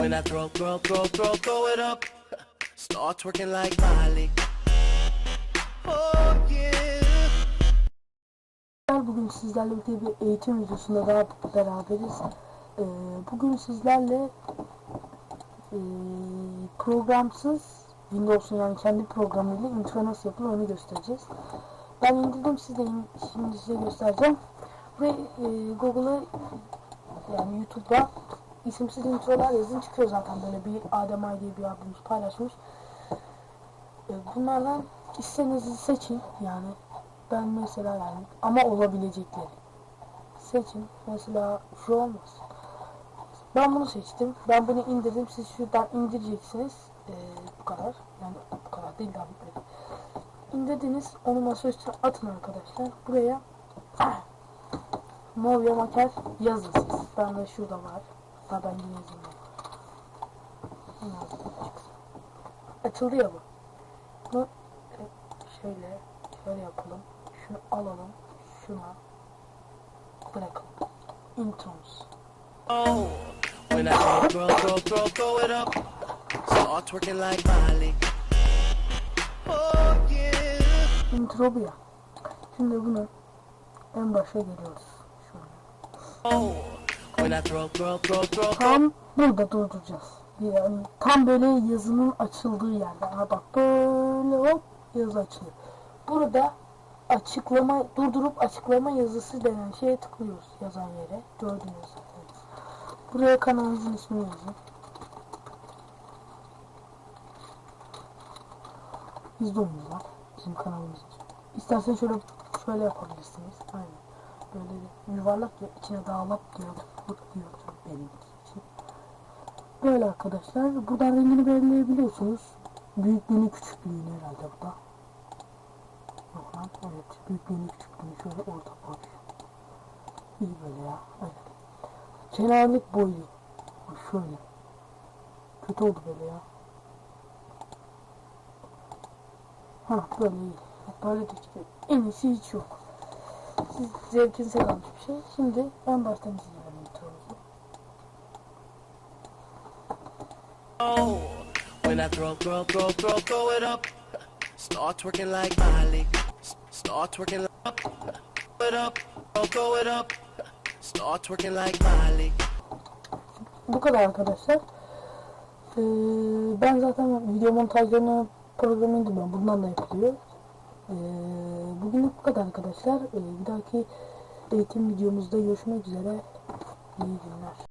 When I throw, throw, throw, throw, throw it up. Start twerking like Miley. Oh yeah. Bugün sizlerle birlikte bir eğitim videosunda daha beraberiz. Ee, bugün sizlerle e, programsız Windows'un yani kendi programıyla intro nasıl yapılır onu göstereceğiz. Ben indirdim size şimdi size göstereceğim. Ve e, Google'a yani YouTube'da isimsiz introlar yazın çıkıyor zaten böyle bir Adem Ay diye bir abimiz paylaşmış. E, bunlardan istediğinizi seçin yani ben mesela yani ama olabilecekleri seçin. Mesela şu olmaz. Ben bunu seçtim ben bunu indirdim siz şuradan indireceksiniz. Ee, bu kadar. Yani bu kadar değil daha bitmedi. İndirdiniz onu masaüstüne atın arkadaşlar. Buraya Movia Maker yazın siz. Ben şurada var hatta ben yazayım Bunu yazdım, çıksın. açıldı ya bu bunu e, şöyle şöyle yapalım. Şunu alalım. Şuna bırakalım. Intromuz. Oh. When I throw, throw, throw, throw, it up. Start twerking like Miley. Oh yeah. Intro bu ya. Şimdi bunu en başa geliyoruz. Şöyle. Oh. Tam burada durduracağız. Yani tam böyle yazının açıldığı yerde. Ha bak böyle hop yazı açılıyor. Burada açıklama durdurup açıklama yazısı denen şeye tıklıyoruz yazan yere. Gördüğünüz zaten. Buraya kanalımızın ismini yazın. İzlomuz var. Bizim kanalımız. İstersen şöyle şöyle yapabilirsiniz. Aynen. Böyle yuvarlak ya içine dağılap diyor. Bu diyor benim için. Böyle arkadaşlar. Buradan rengini belirleyebiliyorsunuz. Büyüklüğünü küçüklüğünü herhalde bu da. Yok lan evet. Büyüklüğünü küçüklüğünü şöyle orta koy. İyi böyle ya. Evet. Kenarlık boyu. Şöyle. Kötü oldu böyle ya. Ha böyle iyi. Böyle de işte en iyisi hiç yok. Siz zevkinize kalmış bir şey. Şimdi en baştan izleyelim When I throw, throw, throw, throw, throw it up. Start twerking like Miley. Start twerking like. Throw it up. Throw, throw it up. Start twerking like Miley. Bu kadar arkadaşlar. Ee, ben zaten video montajlarını programı indirmiyorum. Bundan da yapılıyor. Ee, bugünlük bu kadar arkadaşlar. Ee, bir dahaki eğitim videomuzda görüşmek üzere. İyi günler.